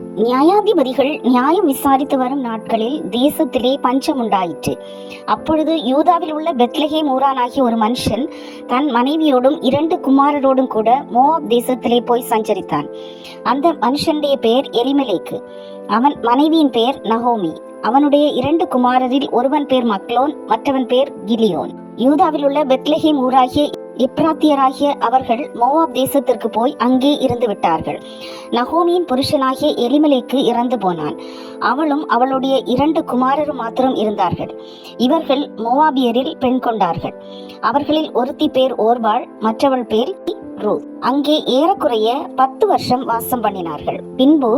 நியாயாதிபதிகள் நியாயம் விசாரித்து வரும் நாட்களில் தேசத்திலே பஞ்சம் உண்டாயிற்று. அப்பொழுது யூதாவில் உள்ள பெத்லஹேம் ஊரானாகிய ஒரு மனுஷன் தன் மனைவியோடும் இரண்டு குமாரரோடும் கூட மோவாப் தேசத்திலே போய் சஞ்சரித்தான். அந்த மனுஷனுடைய பெயர் எலிமலேக்கு. அவன் மனைவியின் பெயர் நகோமி. அவனுடைய இரண்டு குமாரரில் ஒருவன் பேர் மக்லோன் மற்றவன் பேர் கிலியோன். யூதாவில் உள்ள பெத்லஹேம் ஊராகிய எப்ராத்தியராகிய அவர்கள் மோவாப் தேசத்திற்கு போய் அங்கே இருந்து விட்டார்கள். நகோமியின் புருஷனாகிய எலிமலைக்கு இறந்து போனான். அவளும் அவளுடைய இரண்டு குமாரரும் மாத்திரம் இருந்தார்கள். இவர்கள் மோவாபியரில் பெண் கொண்டார்கள். அவர்களில் ஒருத்தி பேர் ஓர்வாள் மற்றவள் பேர் ரூ அங்கே ஏறக்குறைய பத்து வருஷம் வாசம் பண்ணினார்கள். பின்பு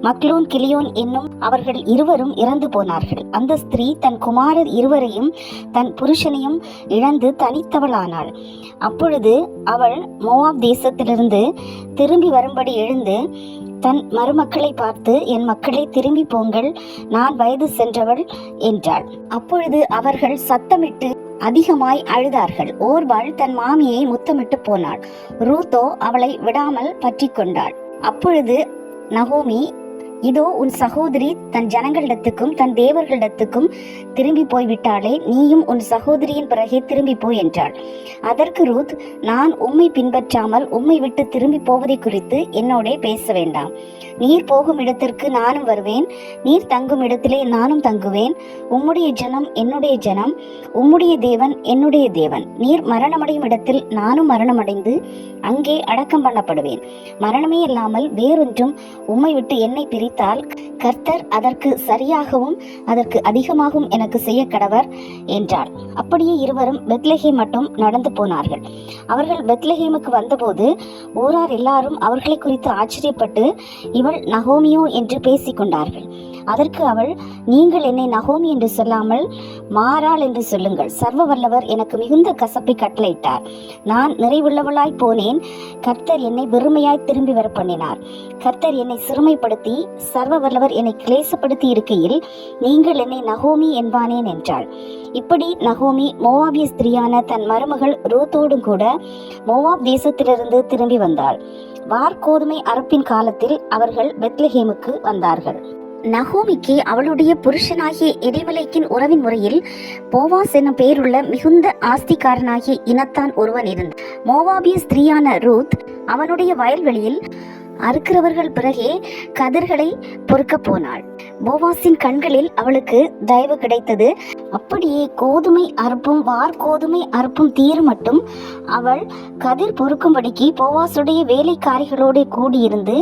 மக்லோன் கிளியோன் என்னும் அவர்கள் இருவரும் இறந்து போனார்கள். அந்த ஸ்திரீ தன் குமாரர் இருவரையும் தன் புருஷனையும் இழந்து தனித்தவளானாள். அப்பொழுது அவள் மோவாப் தேசத்திலிருந்து திரும்பி வரும்படி எழுந்து தன் மருமக்களை பார்த்து என் மக்களை திரும்பி போங்கள் நான் வயது சென்றவள் என்றாள். அப்பொழுது அவர்கள் சத்தமிட்டு அதிகமாய் அழுதார்கள். ஓர்வாள் தன் மாமியை முத்தமிட்டு போனாள். ரூத்தோ அவளை விடாமல் பற்றி கொண்டாள். அப்பொழுது நகோமி இதோ உன் சகோதரி தன் ஜனங்களிடத்துக்கும் தன் தேவர்களிடத்துக்கும் திரும்பி போய்விட்டாளே நீயும் உன் சகோதரியின் பிறகே திரும்பி போய் என்றாள். அதற்கு ரூத் நான் உம்மை பின்பற்றாமல் உம்மை விட்டு திரும்பி போவதை குறித்து என்னோடே பேச வேண்டாம். நீர் போகும் இடத்திற்கு நானும் வருவேன். நீர் தங்கும் இடத்திலே நானும் தங்குவேன். உம்முடைய ஜனம் என்னுடைய ஜனம். உம்முடைய தேவன் என்னுடைய தேவன். நீர் மரணமடையும் இடத்தில் நானும் மரணமடைந்து அங்கே அடக்கம் பண்ணப்படுவேன். மரணமே இல்லாமல் வேறொன்றும் உம்மை விட்டு என்னை பிரி நினைத்தால் கர்த்தர் அதற்கு சரியாகவும் அதற்கு அதிகமாகவும் எனக்கு செய்ய கடவர் என்றார். அப்படியே இருவரும் பெத்லஹேம் மட்டும் நடந்து போனார்கள். அவர்கள் பெத்லஹேமுக்கு வந்தபோது ஊரார் எல்லாரும் அவர்களை குறித்து ஆச்சரியப்பட்டு இவள் நகோமியோ என்று பேசிக்கொண்டார்கள். அதற்கு அவள் நீங்கள் என்னை நகோமி என்று சொல்லாமல் மாறாள் என்று சொல்லுங்கள். சர்வ வல்லவர் எனக்கு மிகுந்த கசப்பை கட்டளையிட்டார். நான் நிறைவுள்ளவளாய் போனேன். கர்த்தர் என்னை வெறுமையாய் திரும்பி வர பண்ணினார். கர்த்தர் என்னை சிறுமைப்படுத்தி சர்வ வல்லவர் என்னை கிளேசப்படுத்தி இருக்கையில் நீங்கள் என்னை நகோமி என்பானேன் என்றாள். இப்படி நகோமி மோவாபிய ஸ்திரியான தன் மருமகள் ரூத்தோடும் கூட மோவாப் தேசத்திலிருந்து திரும்பி வந்தாள். வார்கோதுமை அரப்பின் காலத்தில் அவர்கள் பெத்லஹேமுக்கு வந்தார்கள். நகோமிக்கு அவளுடைய புருஷனாகிய எரிமலைக்கின் உறவின் முறையில் போவாஸ் என பெயருள்ள மிகுந்த ஆஸ்திக்காரனாகிய இனத்தான் ஒருவன் இருந்தான். மோவாபிய ஸ்திரீயான ரூத் அவனுடைய வயல்வெளியில் அறுக்கிறவர்கள் பிறகே கதிர்களை பொறுக்க போனாள். போவாஸின் கண்களில் அவளுக்கு தயவு கிடைத்தது. அப்படியே கோதுமை அறுப்பும் வார் கோதுமை அறுப்பும் தீர் மட்டும் அவள் கதிர் பொறுக்கும்படிக்கு போவாசுடைய வேலைக்காரிகளோடு கூடியிருந்து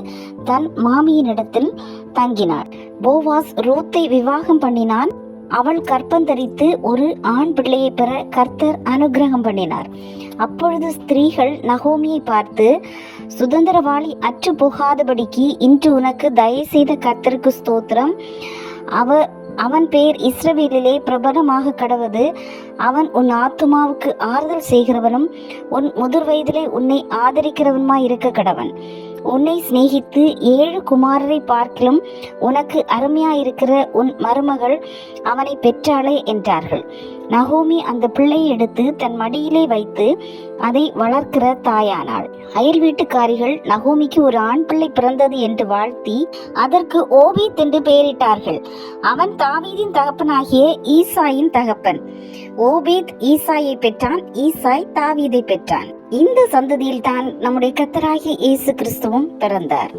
தன் மாமியினிடத்தில் தங்கினாள். போவாஸ் ரூத்தை விவாகம் பண்ணினான். அவள் கற்பந்தரித்து ஒரு ஆண் பிள்ளையை பெற கர்த்தர் அனுகிரகம் பண்ணினார். அப்பொழுது ஸ்திரீகள் நகோமியை பார்த்து சுதந்திரவாளி அற்று போகாதபடிக்கு இன்று உனக்கு தயவு செய்த கர்த்தருக்கு ஸ்தோத்திரம். அவ அவன் பேர் இஸ்ரவேலிலே பிரபலமாக கடவது. அவன் உன் ஆத்துமாவுக்கு ஆறுதல் செய்கிறவனும் உன் முதிர் வயதிலே உன்னை ஆதரிக்கிறவனுமாய் இருக்க கடவன். உன்னை சிநேகித்து ஏழு குமாரரை பார்க்கிலும் உனக்கு அருமையாயிருக்கிற உன் மருமகள் அவனை பெற்றாளே என்றார்கள். நகோமி அந்த பிள்ளையை எடுத்து தன் மடியிலே வைத்து அதை வளர்க்கிற தாயானாள். அயல் வீட்டுக்காரிகள் நகோமிக்கு ஒரு ஆண் பிள்ளை பிறந்தது என்று வாழ்த்தி அதற்கு ஓபீத் என்று பெயரிட்டார்கள். அவன் தாவீதின் தகப்பனாகிய ஈசாயின் தகப்பன். ஓபேத் ஈசாயை பெற்றான் ஈசாய் தாவீதை பெற்றான். இந்த சந்ததியில் தான் நம்முடைய கத்தராகிய இயேசு கிறிஸ்துவும் திறந்தார்